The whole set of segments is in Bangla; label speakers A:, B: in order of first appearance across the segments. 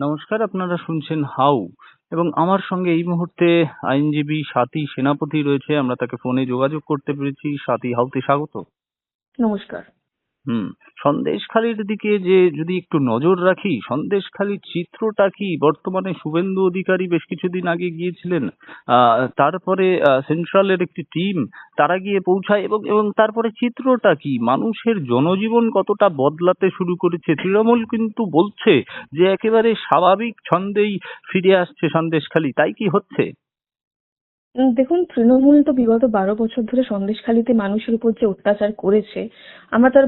A: নমস্কার, আপনারা শুনছেন হাউ। এবং আমার সঙ্গে এই মুহূর্তে আইনজীবী সাথী সেনাপতি রয়েছে। আমরা তাকে ফোনে যোগাযোগ করতে পেরেছি। স্বাতী হাউতে স্বাগত।
B: নমস্কার।
A: হুম। সন্দেশখালির দিকে যে যদি একটু নজর রাখি, সন্দেশখালির চিত্রটা কি? বর্তমানে শুভেন্দু অধিকারী বেশ কিছুদিন আগে গিয়েছিলেন তারপরে সেন্ট্রালের একটি টিম, তারা গিয়ে পৌঁছায় এবং এবং তারপরে চিত্রটা কি? মানুষের জনজীবন কতটা বদলাতে শুরু করেছে? তৃণমূল কিন্তু বলছে যে একেবারে স্বাভাবিক ছন্দেই ফিরে আসছে সন্দেশখালি। তাই কি হচ্ছে?
B: দেখুন, তৃণমূল তো বিগত বারো বছর ধরে সন্দেশখালীতে মানুষের উপর যে অত্যাচার করেছে, আমরা তার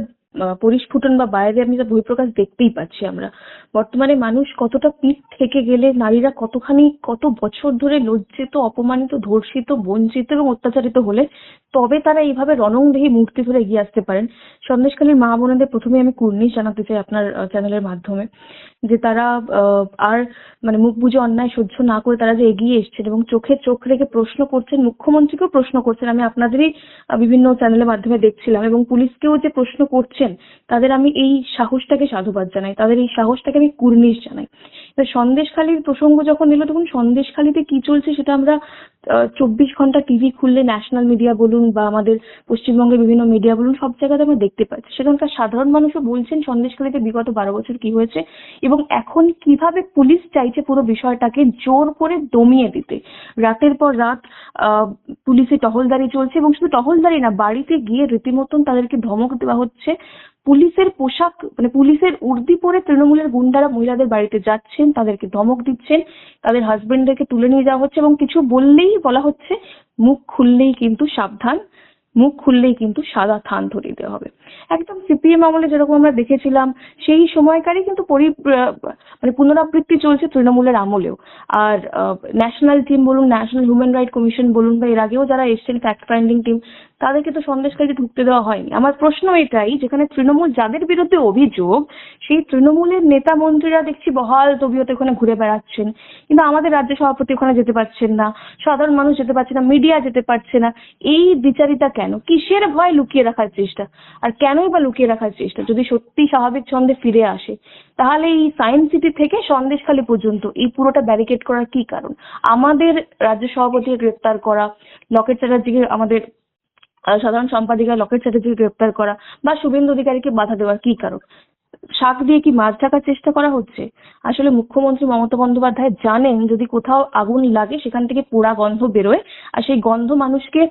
B: পরিস্ফুটন বা বাইরে আমি বহিঃপ্রকাশ দেখতেই পাচ্ছি আমরা। বর্তমানে মানুষ কতটা পিঠ থেকে গেলে নারীরা কতখানি, কত বছর ধরে লজ্জিত, অপমানিত, ধর্ষিত, বঞ্চিত এবং অত্যাচারিত হলে তবে তারা এইভাবে রণংদেহী মূর্তি ধরে এগিয়ে আসতে পারেন। সন্দেশখালীর মা বোনেদের প্রথমে আমি কুর্নিশ জানাতে চাই আপনার চ্যানেলের মাধ্যমে, যে তারা আর মানে মুখ বুজে অন্যায় সহ্য না করে তারা যে এগিয়ে এসছেন এবং চোখে চোখ রেখে প্রশ্ন করছেন, মুখ্যমন্ত্রীকেও প্রশ্ন করছেন। আমি আপনাদেরই বিভিন্ন চ্যানেলের মাধ্যমে দেখছিলাম এবং পুলিশকেও যে প্রশ্ন করছেন তাদের আমি এই সাহসটাকে সাধুবাদ জানাই, তাদের এই সাহসটাকে আমি কুর্নিশ জানাই। সন্দেশখালীর প্রসঙ্গ যখন এলো, তখন সন্দেশখালীতে কি চলছে সেটা আমরা চব্বিশ ঘণ্টা টিভি খুললে ন্যাশনাল মিডিয়া বলুন বা আমাদের পশ্চিমবঙ্গের বিভিন্ন মিডিয়া বলুন, সব জায়গাতে আমরা দেখতে পাচ্ছি। সেখানকার সাধারণ মানুষও বলছেন, সন্দেশখালীতে বিগত বারো বছর কি হয়েছে এবং এখন কীভাবে পুলিশ চাইছে পুরো বিষয়টাকে জোর করে দমিয়ে দিতে। রাতের পর রাত পুলিশে টহলদারি চলছে এবং শুধু টহলদারি না, বাড়িতে গিয়ে রীতিমতন তাদেরকে ধমক দেওয়া হচ্ছে। পুলিশের পোশাক মানে পুলিশের উর্দি পরে তৃণমূলের গুন্ডারা মহিলাদের বাড়িতে যাচ্ছেন, তাদেরকে ধমক দিচ্ছেন, তাদের হাজবেন্ডদেরকে তুলে নিয়ে যাওয়া হচ্ছে এবং কিছু বললেই বলা হচ্ছে, মুখ খুললেই কিন্তু সাবধান, মুখ খুললেই কিন্তু সাদা থান ধরিয়ে দেওয়া হবে। একদম সিপিএম আমলে যেরকম আমরা দেখেছিলাম, সেই সময়কারই কিন্তু পরি মানে পুনরাবৃত্তি চলছে তৃণমূলের আমলেও। আর ন্যাশনাল টিম বলুন ন্যাশনাল হিউম্যান রাইট কমিশন বলুন বা এর আগেও যারা এসছেন ফ্যাক্ট ফাইন্ডিং টিম তাদেরকে তো সন্দেশকারীতে ঢুকতে দেওয়া হয়নি। আমার প্রশ্ন এটাই, যেখানে তৃণমূল যাদের বিরুদ্ধে অভিযোগ, সেই তৃণমূলের নেতা মন্ত্রীরা দেখছি বহাল তবিয়তে ওখানে ঘুরে বেড়াচ্ছেন। কিন্তু আমাদের রাজ্য সভাপতি ওখানে যেতে পারছেন না, সাধারণ মানুষ যেতে পারছে না, মিডিয়া যেতে পারছে না। এই বিচারিতা কেন? কিসের ভয় লুকিয়ে রাখার চেষ্টা? আর কেনই বা লুকিয়ে রাখার চেষ্টা? যদি সত্যি স্বাভাবিক ছন্দে ফিরে আসে, তাহলে এই সায়েন্স সিটি থেকে সন্দেশখালী পর্যন্ত এই পুরোটা ব্যারিকেড করার কি কারণ? আমাদের রাজ্য সভাপতিকে গ্রেপ্তার করা, লকেট চ্যাটার্জিকে আমাদের সাধারণ সম্পাদিকা লকেট চ্যাটার্জিকে গ্রেপ্তার করা বা শুভেন্দু অধিকারীকে বাধা দেওয়ার কি কারণ? শাক দিয়ে কি মাছ ঢাকার চেষ্টা করা হচ্ছে? আসলে মুখ্যমন্ত্রী মমতা বন্দ্যোপাধ্যায় জানেন যদি কোথাও আগুন লাগে সেখান থেকে পোড়া গন্ধ বেরোয়, আর সেই গন্ধ মানুষকে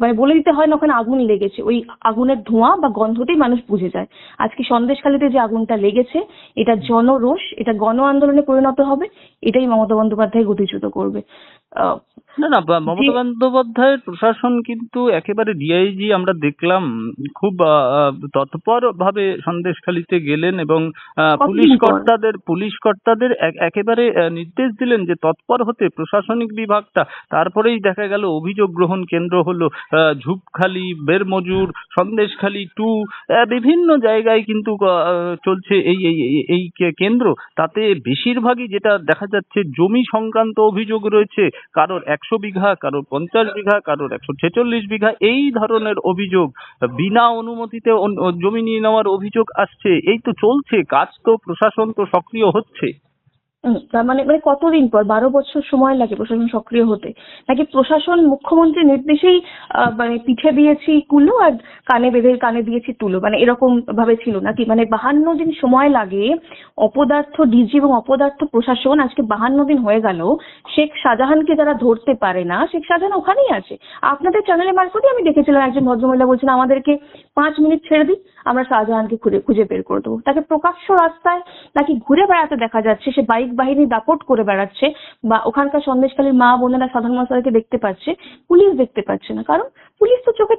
B: মানে বলে দিতে হয় না ওখানে আগুন লেগেছে। ওই আগুনের ধোঁয়া বা গন্ধতেই মানুষ বুঝে যায়। আজকে সন্দেশখালীতে যে আগুনটা লেগেছে, এটা জনরোষ, এটা গণ আন্দোলনে পরিণত হবে, এটাই মমতা বন্দ্যোপাধ্যায় গতিচ্যুত করবে।
A: না না মমতা বন্দ্যোপাধ্যায়ের প্রশাসন কিন্তু একেবারে ডিআইজি আমরা দেখলাম খুব তৎপর ভাবে সন্দেশখালিতে গেলেন এবং পুলিশ কর্তাদের পুলিশ কর্তাদের একেবারে নির্দেশ দিলেন যে তৎপর হতে প্রশাসনিক বিভাগটা তারপরেই দেখা গেল অভিযোগ গ্রহণ কেন্দ্র হলো ঝুপখালি বেরমজুর সন্দেশখালি টু বিভিন্ন জায়গায় কিন্তু চলছে এই- এই কেন্দ্র। তাতে বেশিরভাগই যেটা দেখা যাচ্ছে জমি সংক্রান্ত অভিযোগ রয়েছে কারোর একশো বিঘা, কারোর পঞ্চাশ বিঘা, কারোর একশো ছেচল্লিশ বিঘা, এই ধরনের অভিযোগ বিনা অনুমতিতে জমি নিয়ে নেওয়ার অভিযোগ আসছে। এই তো চলছে, কাজ তো প্রশাসন তো সক্রিয় হচ্ছে।
B: তার মানে মানে কতদিন পর? বারো বছর সময় লাগে প্রশাসন সক্রিয় হতে। নাকি প্রশাসন, মুখ্যমন্ত্রীর নির্দেশেই মানে পিঠে দিয়েছি কুলো আর কানে বেঁধে, কানে দিয়েছি তুলো? মানে এরকম ভাবে ছিল নাকি? মানে বাহান্ন দিন সময় লাগে অপদার্থ ডিজি এবং অপদার্থ প্রশাসন, আজকে বাহান্ন দিন হয়ে গেল, শেখ শাহজাহানকে যারা ধরতে পারে না, শেখ শাহজাহান ওখানেই আছে। আপনাদের চ্যানেলের মারফতে আমি দেখেছিলাম, একজন ভদ্রমহিলা বলছেন, আমাদেরকে পাঁচ মিনিট ছেড়ে দিই আমরা শাহজাহানকে খুঁজে খুঁজে বের করে দেবো। তাকে প্রকাশ্য রাস্তায় নাকি ঘুরে বেড়াতে দেখা যাচ্ছে, সে বাইক বাহিনী দাপট করে বেড়াচ্ছে, বা ওখানকার সন্দেশখালীর মা বোনেরা সাধারণ মানুষকে দেখতে পাচ্ছে, পুলিশ দেখতে পাচ্ছে না। কারণ পুলিশ তো চোখে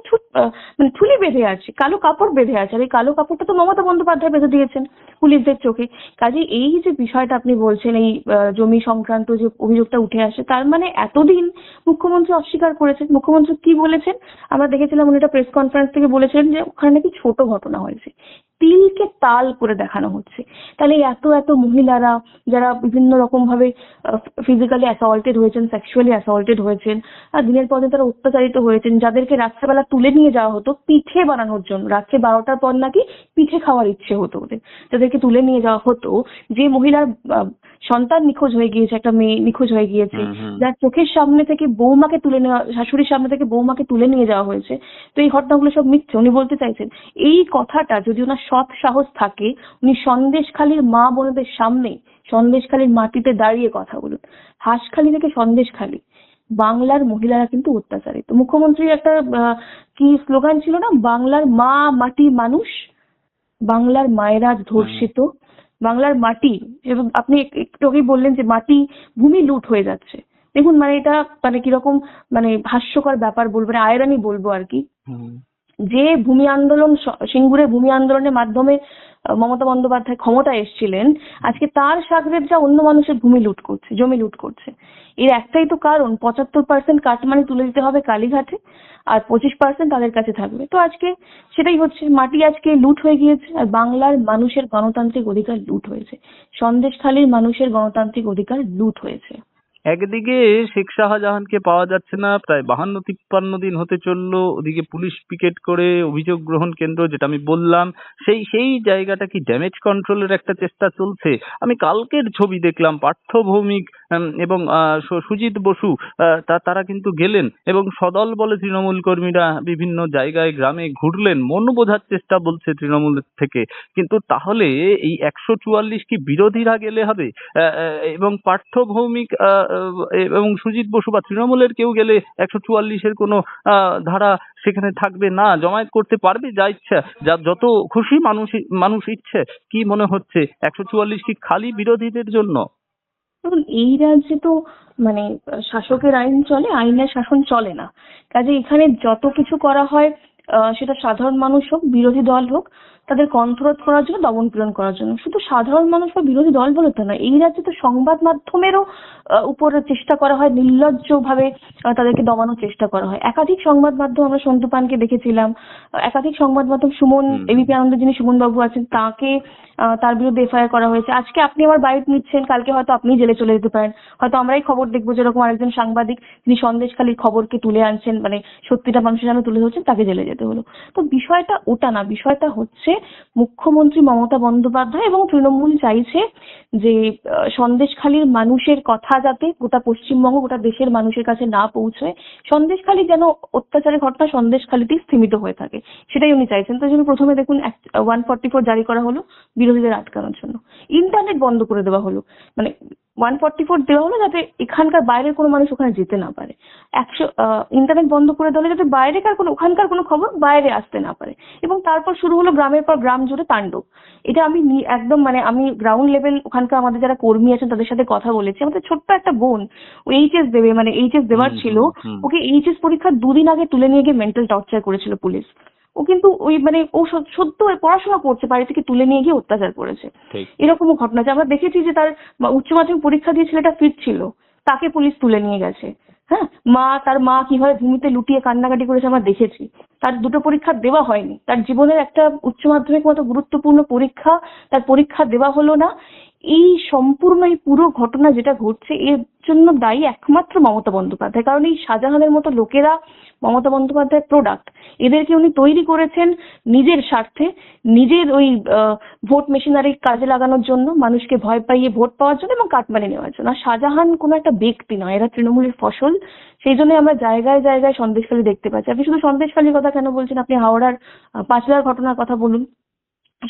B: মানে ঠুলি বেঁধে আছে, কালো কাপড় বেঁধে আছে, আর এই কালো কাপড়টা তো মমতা বন্দ্যোপাধ্যায় বেঁধে দিয়েছেন পুলিশদের চোখে। কাজে এই যে বিষয়টা আপনি বলছেন, এই জমি সংক্রান্ত যে অভিযোগটা উঠে আসে, তার মানে এতদিন মুখ্যমন্ত্রী অস্বীকার করেছেন। মুখ্যমন্ত্রী কি বলেছেন? আমরা দেখেছিলাম উনি একটা প্রেস কনফারেন্স থেকে বলেছিলেন যে ওখানে নাকি ছোট ঘটনা হয়েছে। তিলকে তাল করে দেখানো হচ্ছে। তাহলে এত এত মহিলারা যারা বিভিন্ন রকম ভাবে ফিজিক্যালি অ্যাসল্টেড হয়েছেন সেক্সুয়ালি অ্যাসল্টেড হয়েছেন আর দিনের পর দিন তারা অত্যাচারিত হয়েছেন যাদেরকে রাত্রেবেলা তুলে নিয়ে যাওয়া হতো পিঠে বানানোর জন্য রাত্রে বারোটার পর নাকি পিঠে খাওয়ার ইচ্ছে হতো ওদের। যাদেরকে তুলে নিয়ে যাওয়া হতো যে মহিলার সন্তান নিখোঁজ হয়ে গিয়েছে একটা মেয়ে নিখোঁজ হয়ে গিয়েছে। যার চোখের সামনে থেকে বৌমাকে তুলে নেওয়া শাশুড়ির সামনে থেকে বৌমাকে তুলে নিয়ে যাওয়া হয়েছে। তো এই ঘটনাগুলো সব মিথ্যে উনি বলতে চাইছেন এই কথাটা যদি ওনার সৎ সাহস থাকে, উনি সন্দেশখালীর মা বোনদের সামনে সন্দেশখালীর মাটিতে দাঁড়িয়ে কথা বলুন। হাঁসখালি থেকে সন্দেশখালী। বাংলার মহিলারা কিন্তু অত্যাচারিত। মুখ্যমন্ত্রীর একটা কি স্লোগান ছিল না? বাংলার মা মাটি মানুষ, বাংলার মায়েরা ধর্ষিত। বাংলার মাটি, এবং আপনি এক- একটু আগেই বললেন যে মাটি ভূমি লুট হয়ে যাচ্ছে। দেখুন মানে এটা মানে কীরকম মানে হাস্যকর ব্যাপার বলব আয়রানি বলব আর কি। যে ভূমি আন্দোলন সিঙ্গুরে ভূমি আন্দোলনের মাধ্যমে মমতা বন্দ্যোপাধ্যায় ক্ষমতা এসেছিলেন, আজকে তার সাগরেদরা অন্য মানুষের ভূমি লুট করছে, জমি লুট করছে। এর একটাই তো কারণ, পঁচাত্তর পার্সেন্ট কাটমানি তুলে দিতে হবে কালীঘাটে, আর পঁচিশ পার্সেন্ট তাদের কাছে থাকবে। তো আজকে সেটাই হচ্ছে, মাটি আজকে লুট হয়ে গিয়েছে, আর বাংলার মানুষের গণতান্ত্রিক অধিকার লুট হয়েছে। সন্দেশখালীর মানুষের গণতান্ত্রিক অধিকার লুট হয়েছে।
A: একদিকে শেখ শাহজাহানকে পাওয়া যাচ্ছে না প্রায় বাহান্ন তিপ্পান্ন দিন হতে চলল ওদিকে পুলিশ পিকেট করে অভিযোগ গ্রহণ কেন্দ্র যেটা আমি বললাম সেই সেই জায়গাটা কি ড্যামেজ কন্ট্রোলের একটা চেষ্টা চলছে? আমি কালকের ছবি দেখলাম পার্থ ভৌমিক উম, এবং সুজিত বসু তারা কিন্তু গেলেন এবং সদল বলে তৃণমূল কর্মীরা বিভিন্ন জায়গায় গ্রামে ঘুরলেন। মন বোঝার চেষ্টা বলছে তৃণমূল থেকে। কিন্তু তাহলে এই একশো চুয়াল্লিশ কি বিরোধীরা গেলে হবে? এবং পার্থ ভৌমিক এবং সুজিত বসু বা তৃণমূলের কেউ গেলে একশো চুয়াল্লিশের কোনো ধারা সেখানে থাকবে না? জমায়েত করতে পারবে যা ইচ্ছা? যা, যত খুশি মানুষ মানুষ ইচ্ছে, কি মনে হচ্ছে? একশো চুয়াল্লিশ কি খালি বিরোধীদের জন্য?
B: এই রাজ্যে তো মানে শাসকের আইন চলে আইনের শাসন চলে না। কাজে এখানে যত কিছু করা হয় আহ, সেটা সাধারণ মানুষ হোক বিরোধী দল হোক তাদের কণ্ঠরোধ করার জন্য দমন পীড়ন করার জন্য। শুধু সাধারণ মানুষ বা বিরোধী দল বলে তো না এই রাজ্যে তো সংবাদ মাধ্যমেরও উপরে চেষ্টা করা হয় নির্লজ্জ ভাবে তাদেরকে দমানোর চেষ্টা করা হয়। একাধিক সংবাদ মাধ্যম আমরা সন্তু পানকে দেখেছিলাম একাধিক সংবাদ মাধ্যম সুমন এবিপি আনন্দে যিনি সুমন বাবু আছেন তাকে তার বিরুদ্ধে এফআইআর করা হয়েছে। আজকে আপনি আমার বাইট নিচ্ছেন, কালকে হয়তো আপনি জেলে চলে যেতে পারেন। হয়তো আমরাই খবর দেখব যেরকম আরেকজন সাংবাদিক যিনি সন্দেশখালীর খবরকে তুলে আনছেন মানে সত্যিটা মানুষের সামনে তুলে ধরছেন, তাকে জেলে যেতে হলো। তো বিষয়টা ওটা না, বিষয়টা হচ্ছে মুখ্যমন্ত্রী মমতা বন্দ্যোপাধ্যায় এবং তৃণমূল চাইছে যে সন্দেশখালীর মানুষের কথা যাতে গোটা পশ্চিমবঙ্গ, গোটা দেশের মানুষের কাছে না পৌঁছয়, সন্দেশখালী যেন অত্যাচারের ঘটনা সন্দেশখালীতেই সীমিত হয়ে থাকে। সেটাই উনি চাইছেন। তো জন্য প্রথমে দেখুন ওয়ান ফর্টি ফোর জারি করা হলো। বিরোধীদের আটকানোর জন্য। ইন্টারনেট বন্ধ করে দেওয়া হলো। মানে ওয়ান ফর্টি ফোর দেওয়া হলো যাতে এখানকার বাইরের কোনো মানুষ ওখানে যেতে না পারে। একশো ইন্টারনেট বন্ধ করে দেওয়া হলো যাতে বাইরেকার কোনো ওখানকার কোনো খবর বাইরে আসতে না পারে। এবং তারপর শুরু হলো গ্রামের পর গ্রাম জুড়ে তাণ্ডব। এটা আমি একদম মানে আমি গ্রাউন্ড লেভেল ওখানকার আমাদের যারা কর্মী আছেন তাদের সাথে কথা বলেছি। আমাদের ছোট্ট একটা বোন ও এইচএস দেবে মানে এইচএস দেওয়ার ছিল। ওকে এইচএস পরীক্ষার দুদিন আগে তুলে নিয়ে গিয়ে মেন্টাল টর্চার করেছিল পুলিশ। ও কিন্তু ওই মানে ও সদ- সদ্য পড়াশোনা করছে বাড়ি থেকে তুলে নিয়ে গিয়ে অত্যাচার করেছে।
A: ঠিক।
B: এরকমও ঘটনা আছে। আমরা দেখেছি যে তার উচ্চ মাধ্যমিক পরীক্ষা দিয়ে ছেলেটা ফিট ছিল। তাকে পুলিশ তুলে নিয়ে গেছে। হ্যাঁ? মা তার মা কীভাবে ভূমিতে লুটিয়ে কান্নাকাটি করেছে আমরা দেখেছি। তার দুটো পরীক্ষা দেওয়া হয়নি। তার জীবনের একটা উচ্চ মাধ্যমিক মতো গুরুত্বপূর্ণ পরীক্ষা তার পরীক্ষা দেওয়া হলো না। এই সম্পূর্ণ, এই পুরো ঘটনা যেটা ঘটছে, এর জন্য দায়ী একমাত্র মমতা বন্দ্যোপাধ্যায়। কারণ এই শাহজাহানের মতো লোকেরা মমতা বন্দ্যোপাধ্যায়ের প্রোডাক্ট এদেরকে উনি তৈরি করেছেন নিজের স্বার্থে, নিজের ওই ভোট মেশিনারি কাজে লাগানোর জন্য, মানুষকে ভয় পাইয়ে ভোট পাওয়ার জন্য এবং কাটমানি নেওয়ার জন্য। শাহজাহান কোনো একটা ব্যক্তি নয়, এরা তৃণমূলের ফসল, সেই জন্য আমরা জায়গায় জায়গায় সন্দেশখালী দেখতে পাচ্ছি। আপনি শুধু সন্দেশখালীর কথা কেন বলছেন? আপনি হাওড়ার পাঁচলার ঘটনার কথা বলুন।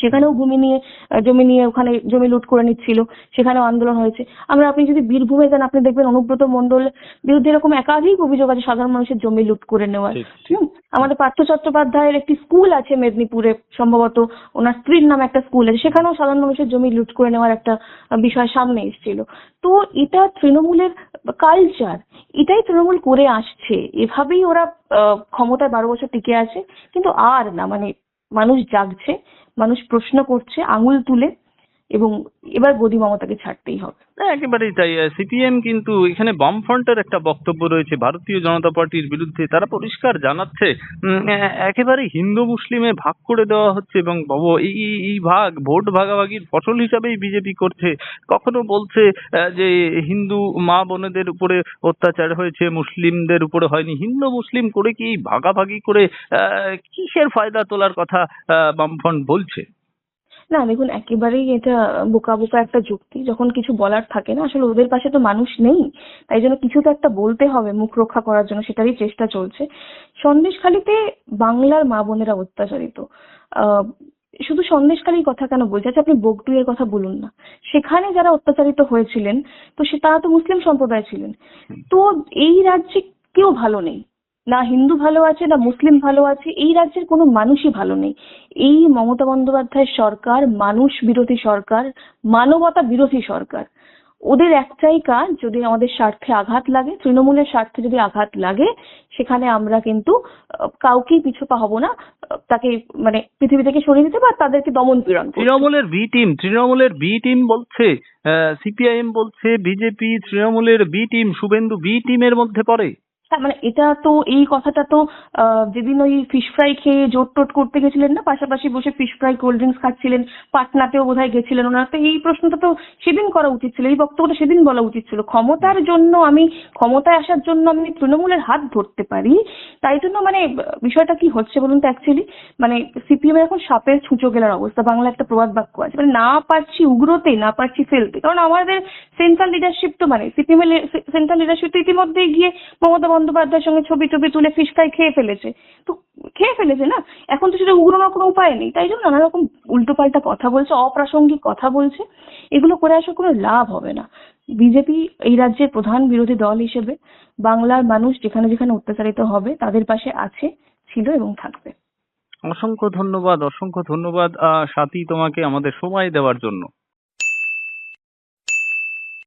B: সেখানেও ভূমি নিয়ে জমি নিয়ে ওখানে জমি লুট করে নিচ্ছিল সেখানেও আন্দোলন হয়েছে। আমরা আপনি যদি বীরভূমে যান আপনি দেখবেন অনুব্রত মণ্ডল বিরুদ্ধে এরকম একাধিক অভিযোগ আছে সাধারণ মানুষের জমি লুট করে নেওয়ার। আমাদের পার্থ চট্টোপাধ্যায়ের একটি স্কুল আছে মেদিনীপুরে সম্ভবত ওনার স্ত্রীর নামে একটা স্কুল আছে সেখানেও সাধারণ মানুষের জমি লুট করে নেওয়ার একটা বিষয় সামনে এসেছিল। তো এটা তৃণমূলের কালচার এটাই তৃণমূল করে আসছে। এভাবেই ওরা আহ, ক্ষমতায় বারো বছর টিকে আছে কিন্তু আর না মানে মানুষ জাগছে। মানুষ প্রশ্ন করছে আঙুল তুলে এবং এবার গদি মমতাকে ছাড়তেই হবে।
A: একেবারেই তাই। সিপিএম কিন্তু এখানে বামফ্রন্টের একটা বক্তব্য রয়েছে। ভারতীয় জনতা পার্টির বিরুদ্ধে তারা পরিষ্কার জানাচ্ছে একেবারে হিন্দু মুসলিমে ভাগ করে দেওয়া হচ্ছে এবং এই, এই- ভাগ, ভোট ভাগাভাগির ফসল হিসাবেই বিজেপি করছে। কখনো বলছে যে হিন্দু মা বোনেদের উপরে অত্যাচার হয়েছে, মুসলিমদের উপরে হয়নি। হিন্দু মুসলিম করে কি ভাগাভাগি করে কিসের ফায়দা তোলার কথা বামফ্রন্ট বলছে?
B: না, দেখুন, একেবারেই এটা বোকা বোকা একটা যুক্তি। যখন কিছু বলার থাকে না, আসলে ওদের পাশে তো মানুষ নেই। তাই জন্য কিছু তো একটা বলতে হবে মুখ রক্ষা করার জন্য, সেটারই চেষ্টা চলছে। সন্দেশখালিতে বাংলার মা বোনেরা অত্যাচারিত। শুধু সন্দেশখালির কথা কেন বলছি? আচ্ছা আপনি বগটুইয়ের কথা বলুন না। সেখানে যারা অত্যাচারিত হয়েছিলেন, তো সে, তারা তো মুসলিম সম্প্রদায় ছিলেন। তো এই রাজ্যে কেউ ভালো নেই। না হিন্দু ভালো আছে, না মুসলিম ভালো আছে, এই রাজ্যের কোনো মানুষই ভালো নেই। এই মমতা বন্দ্যোপাধ্যায়ের সরকার, মানুষ বিরোধী সরকার, মানবতা বিরোধী সরকার। ওদের একটাই কাজ যদি আমাদের স্বার্থে আঘাত লাগে, তৃণমূলের স্বার্থে যদি আঘাত লাগে, সেখানে আমরা কিন্তু কাউকেই পিছু পা হব না। তাকে মানে পৃথিবী থেকে সরিয়ে দিতে বা তাদেরকে দমন পীড়ন
A: তৃণমূলের বি টিম, তৃণমূলের বি টিম বলছে সিপিআইএম বলছে, বিজেপি, তৃণমূলের বি টিম, শুভেন্দু বি টিমের মধ্যে পড়ে।
B: হ্যাঁ মানে এটা তো, এই কথাটা তো যেদিন ওই ফিশ ফ্রাই খেয়ে জোট টোট করতে গেছিলেন না, পাশাপাশি বসে ফিশ ফ্রাই কোল্ড ড্রিঙ্কস খাচ্ছিলেন, পাটনাতেও বোধহয় গেছিলেন ওনার, তো এই প্রশ্নটা তো সেদিন করা উচিত ছিল, এই বক্তব্যটা সেদিন বলা উচিত ছিল। ক্ষমতার জন্য আমি, ক্ষমতায় আসার জন্য আমি তৃণমূলের হাত ধরতে পারি, তাই জন্য মানে বিষয়টা কি হচ্ছে বলুন তো অ্যাকচুয়ালি মানে সিপিএম এখন সাপের ছুঁচো গেলার অবস্থা বাংলা একটা প্রবাদ বাক্য আছে মানে না পারছি উগ্রতে, না পারছি ফেলতে, কারণ আমাদের সেন্ট্রাল লিডারশিপ তো মানে সিপিএম এর সেন্ট্রাল লিডারশিপ তো ইতিমধ্যেই গিয়ে মমতা বন্দ্যোপাধ্যায়ের সঙ্গে ছবি টবি তুলে ফ্রাই খেয়ে ফেলেছে। তো খেয়ে ফেলেছে না? এখন তো সেটা উগ্রানোর কোনো উপায় নেই। তাই জন্য নানা রকম উল্টোপাল্টা কথা বলছে অপ্রাসঙ্গিক কথা বলছে। এগুলো করে আসার কোনো লাভ হবে না। বিজেপি এই রাজ্যের প্রধান বিরোধী দল হিসেবে বাংলার মানুষ যেখানে যেখানে অত্যাচারিত হবে তাদের পাশে আছে ছিল এবং থাকবে।
A: অসংখ্য ধন্যবাদ অসংখ্য ধন্যবাদ আহ, সাথী তোমাকে আমাদের সময় দেওয়ার জন্য।